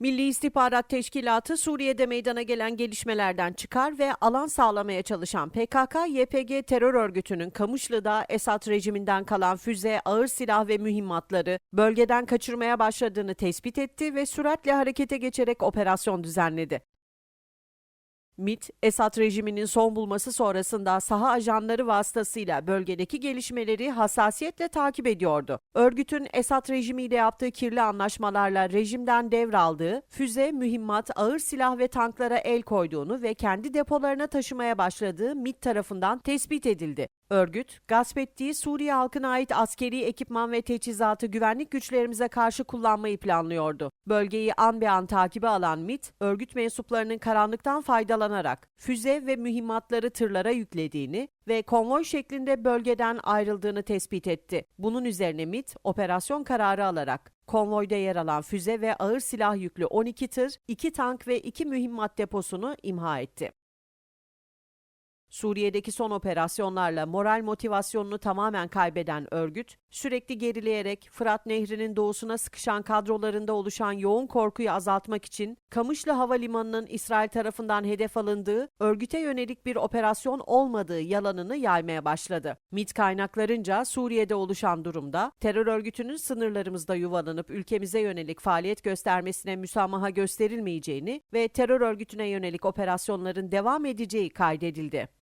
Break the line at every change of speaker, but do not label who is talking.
Milli İstihbarat Teşkilatı Suriye'de meydana gelen gelişmelerden çıkar ve alan sağlamaya çalışan PKK-YPG terör örgütünün Kamışlı'da Esad rejiminden kalan füze, ağır silah ve mühimmatları bölgeden kaçırmaya başladığını tespit etti ve süratle harekete geçerek operasyon düzenledi. MİT, Esad rejiminin son bulması sonrasında saha ajanları vasıtasıyla bölgedeki gelişmeleri hassasiyetle takip ediyordu. Örgütün Esad rejimiyle yaptığı kirli anlaşmalarla rejimden devraldığı füze, mühimmat, ağır silah ve tanklara el koyduğunu ve kendi depolarına taşımaya başladığı MİT tarafından tespit edildi. Örgüt, gasp ettiği Suriye halkına ait askeri ekipman ve teçhizatı güvenlik güçlerimize karşı kullanmayı planlıyordu. Bölgeyi an be an takibe alan MİT, örgüt mensuplarının karanlıktan faydalanarak füze ve mühimmatları tırlara yüklediğini ve konvoy şeklinde bölgeden ayrıldığını tespit etti. Bunun üzerine MİT, operasyon kararı alarak konvoyda yer alan füze ve ağır silah yüklü 12 tır, 2 tank ve 2 mühimmat deposunu imha etti. Suriye'deki son operasyonlarla moral motivasyonunu tamamen kaybeden örgüt, sürekli gerileyerek Fırat Nehri'nin doğusuna sıkışan kadrolarında oluşan yoğun korkuyu azaltmak için Kamışlı Havalimanı'nın İsrail tarafından hedef alındığı, örgüte yönelik bir operasyon olmadığı yalanını yaymaya başladı. MİT kaynaklarınca Suriye'de oluşan durumda terör örgütünün sınırlarımızda yuvalanıp ülkemize yönelik faaliyet göstermesine müsamaha gösterilmeyeceğini ve terör örgütüne yönelik operasyonların devam edeceği kaydedildi.